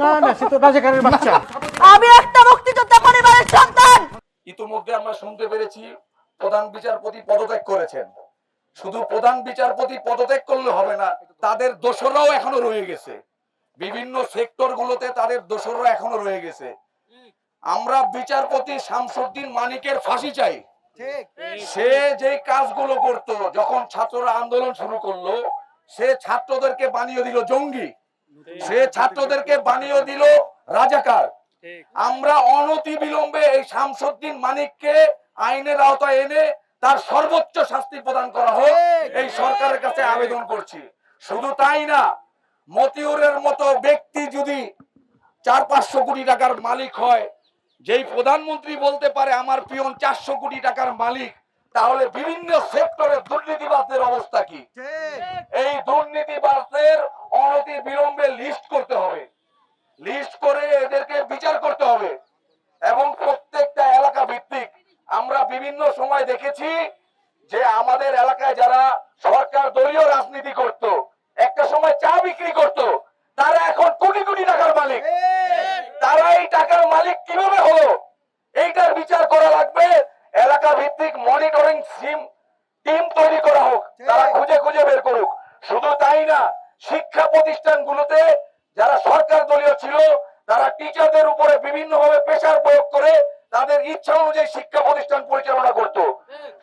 না না সে তো রাজাকারের বাচ্চা। আমি একটা মুক্তিযোদ্ধা পরিবারের সন্তান। ইতিমধ্যে আমরা শুনতে পেরেছি প্রধান বিচারপতি পদত্যাগ করেছেন। শুধু প্রধান বিচারপতি পদত্যাগ করলে হবে না তাদের দোসররাও এখনও রয়ে গেছে। বিভিন্ন সেক্টর গুলোতে তাদের দোসররা এখনও রয়ে গেছে। আমরা বিচারপতি শামসুদ্দিন মানিকের ফাঁসি চাই। সে যে কাজগুলো করত যখন ছাত্ররা আন্দোলন শুরু করল সে ছাত্রদেরকে বানিয়ে দিল জঙ্গি। সে ছাত্রদেরকে বানিয়ে দিল রাজাকার। আমরা অনতি বিলম্বে এই শামসুদ্দিন মানিককে আইনের আওতায় এনে তার সর্বোচ্চ শাস্তি প্রদান করা হোক এই সরকারের কাছে আবেদন করছি। শুধু তাই না মতিউরের মতো ব্যক্তি যদি চার পাঁচশো কোটি টাকার মালিক হয় যেই প্রধানমন্ত্রী বলতে পারে আমার পিয়ন চারশো কোটি টাকার মালিক তাহলে বিভিন্ন সেক্টরের দুর্নীতিবাদদের অবস্থা কি? এই দুর্নীতিবাদদের অনতি বিলম্বে লিস্ট করতে হবে। লিস্ট করে এদেরকে বিচার করতে হবে। এবং প্রত্যেকটা এলাকা ভিত্তিক আমরা বিভিন্ন সময় দেখেছি যে আমাদের এলাকায় যারা সরকার দলীয় রাজনীতি করত একটা সময় চা বিক্রি করত তারা এখন কোটি কোটি টাকার মালিক। তারা এই টাকার মালিক কীভাবে হলো? এইটার বিচার করা লাগবে। এলাকা ভিত্তিক মনিটরিং সিম টিম তৈরি করা হোক তারা খুঁজে খুঁজে বের করুক। শুধু তাই না শিক্ষা প্রতিষ্ঠানগুলোতে যারা সরকার দলীয় ছিল তারা টিচারদের উপরে বিভিন্ন ভাবে প্রেশার প্রয়োগ করে তাদের ইচ্ছা অনুযায়ী শিক্ষা প্রতিষ্ঠান পরিচালনা করত।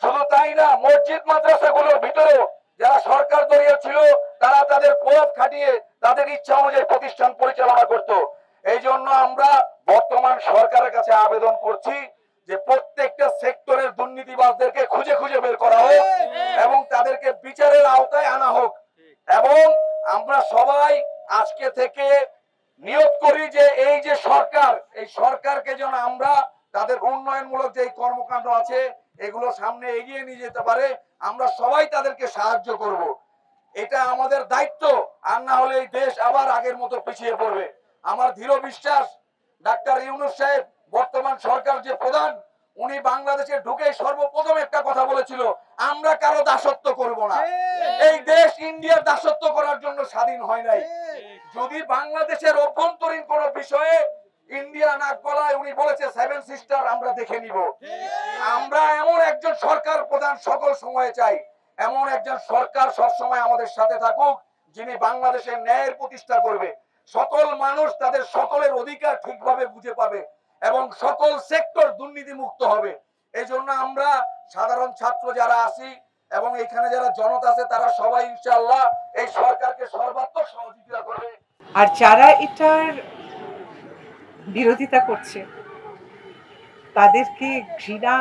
শুধু তাই না মসজিদ মাদ্রাসাগুলোর ভিতরেও যারা সরকার দলীয় ছিল তারা তাদের প্রভাব খাটিয়ে তাদের ইচ্ছা অনুযায়ী প্রতিষ্ঠান পরিচালনা করত। এই জন্য আমরা বর্তমান সরকারের কাছে আবেদন করছি যে প্রত্যেকটা সেক্টরের দুর্নীতিবাজদেরকে খুঁজে খুঁজে বের করা হোক এবং তাদেরকে বিচারের আওতায় আনা হোক। আমরা সবাই আজকে থেকে নিয়োগ করি যে এই যে সরকার, এই সরকারকে যেন আমরা তাদের উন্নয়নমূলক যে কর্মকাণ্ড আছে, এগুলো সামনে এগিয়ে নিয়ে যেতে পারে, আমরা সবাই তাদেরকে সাহায্য করব। এটা আমাদের দায়িত্ব, আর না হলে এই দেশ আবার আগের মতো পিছিয়ে পড়বে। আমার দৃঢ় বিশ্বাস, ডাক্তার ইউনুস সাহেব, বর্তমান সরকার যে প্রধান উনি বাংলাদেশে ঢুকে সর্বপ্রথম একটা কথা বলেছিল আমরা কারও দাসত্ব করব না। এই দেশ ইন্ডিয়ার দাসত্ব করার জন্য স্বাধীন হয় নাই। যদি বাংলাদেশের অভ্যন্তরীণ কোন বিষয়ে ইন্ডিয়া নাক গলায় উনি বলেছে সেভেন সিস্টার আমরা দেখে নিব। আমরা এমন একজন সরকার প্রধান সকল সময়ে চাই এমন একজন সরকার সব সময় আমাদের সাথে থাকুক যিনি বাংলাদেশের ন্যায়ের প্রতিষ্ঠা করবে। সকল মানুষ তাদের সকলের অধিকার ঠিকভাবে বুঝে পাবে। এবং সকল সেক্টর দুর্নীতি মুক্ত হবে। এই জন্য আমরা সাধারণ ছাত্র যারা আছি এবং এখানে যারা জনতা আছে তারা সবাই ইনশাআল্লাহ এই সরকারকে সর্বাত্মক সহযোগিতা করবে। আর যারা এটার বিরোধিতা করছে তাদেরকে ঘৃণা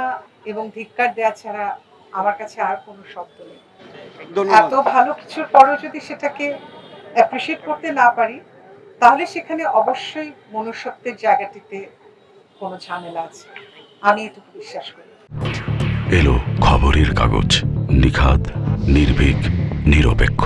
এবং ধিক্কার দেওয়া ছাড়া আমার কাছে আর কোনো শব্দ নেই। এত ভালো কিছুর পরও যদি সেটাকে অ্যাপ্রিসিয়েট করতে না পারি তাহলে সেখানে অবশ্যই মনুষ্যত্বের জায়গাটিতে কোনো ঝামেলা আছে। আমি এটুকু বিশ্বাস করি। এলো খবরের কাগজ নিখাত নির্ভীক নিরপেক্ষ।